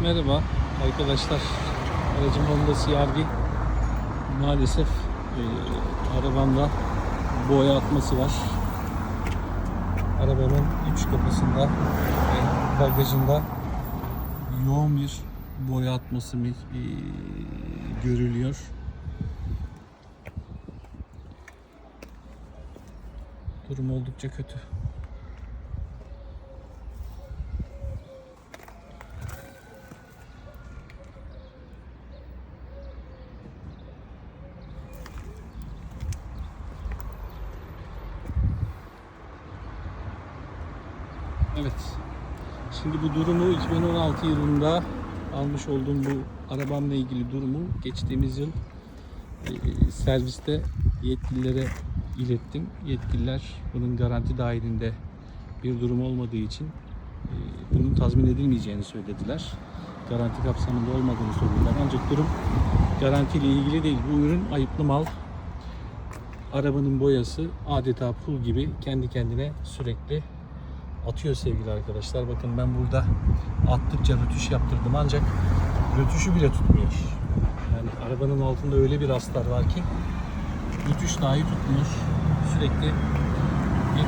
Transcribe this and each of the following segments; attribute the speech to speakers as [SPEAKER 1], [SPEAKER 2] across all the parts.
[SPEAKER 1] merhaba arkadaşlar. Aracım Honda CR-V. Maalesef e, arabamda boya atması var. Arabanın üç kapısında ve bagajında yoğun bir boya atması e, görülüyor. Durum oldukça kötü. Evet. Şimdi bu durumu 2016 yılında almış olduğum bu arabamla ilgili durumu geçtiğimiz yıl e, serviste yetkililere ilettim. Yetkililer bunun garanti dahilinde bir durum olmadığı için e, bunun tazmin edilmeyeceğini söylediler. Garanti kapsamında olmadığını söylediler. Ancak durum garantiyle ilgili değil. Bu ürün ayıplı mal. Arabanın boyası adeta pul gibi kendi kendine sürekli atıyor sevgili arkadaşlar. Bakın ben burada attıkça rötuş yaptırdım ancak rötuşu bile tutmuyor. Yani arabanın altında öyle bir astar var ki rötuş dahi tutmuyor. Sürekli bir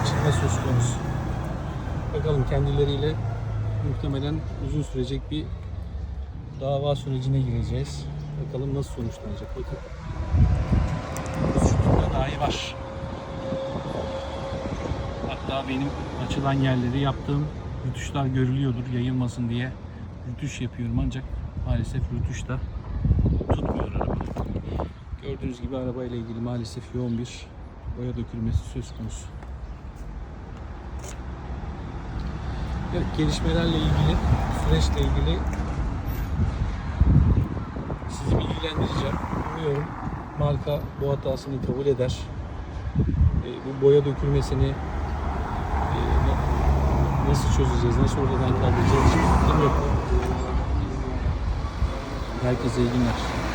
[SPEAKER 1] açılma söz konusu. Bakalım kendileriyle muhtemelen uzun sürecek bir dava sürecine gireceğiz. Bakalım nasıl sonuçlanacak. Bakın. Rötuşta dahi var. Hatta benim açılan yerleri yaptığım rütuşlar görülüyordur yayılmasın diye rütuş yapıyorum ancak maalesef rütuş da tutmuyor araba. Gördüğünüz gibi arabayla ilgili maalesef yoğun bir boya dökülmesi söz konusu. Evet gelişmelerle ilgili süreçle ilgili sizi bilgilendireceğim. Umuyorum marka bu hatasını kabul eder. E, bu boya dökülmesini nasıl çözeceğiz, nasıl ortadan kaldıracağız. Herkese iyi günler.